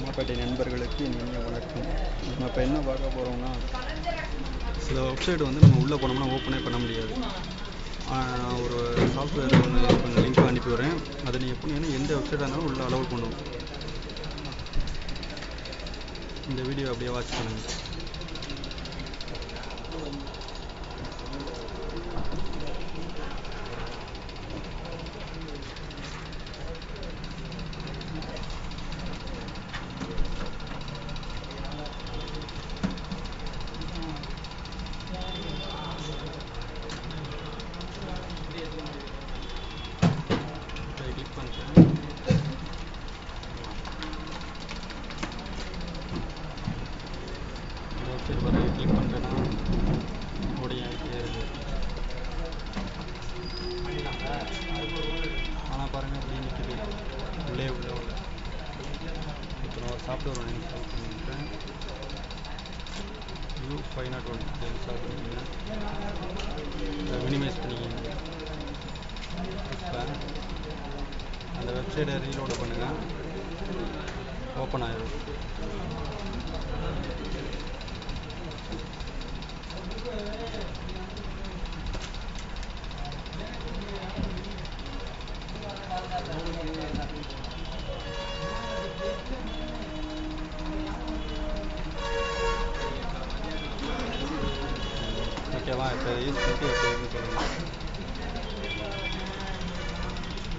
அம்மாப்பேட்டை நண்பர்களுக்கு இனிய வணக்கம். நம்ம இப்போ என்ன பார்க்க போகிறோம்னா சில வெப்சைட் வந்து நம்ம உள்ளே போனோம்னா ஓப்பனே பண்ண முடியாது. ஒரு சாஃப்ட்வேர் ஒன்று கொஞ்சம் லிங்க் அனுப்பி வரேன் அதை நீங்கள் பண்ணீங்கன்னா எந்த வெப்சைட்டாக இருந்தாலும் உள்ளே அலோவ் பண்ணுவோம் இந்த வீடியோ அப்படியே வாட்ச் பண்ணுங்கள் கிளிக் பண்ணிட்டேன் இந்த வெப்சைட் பாருங்க கிளிக் பண்ணிட்டேன்னா ஓடியே இருக்கு. ஆனால் பாருங்கள் அப்படியே நிற்கிது உள்ளே உள்ளே உள்ள. இப்போ நான் ஒரு சாஃப்ட்வேர் ஒன்று பண்ணிட்டேன் you five not one install பண்ணிக்கிறேன் மினிமைஸ் பண்ணிக்கிங்க. இப்போ அந்த வெப்சைட்டை ரீலோடு பண்ணுங்கள் ஓப்பன் ஆயிடும் 这玩可以一次性可以那个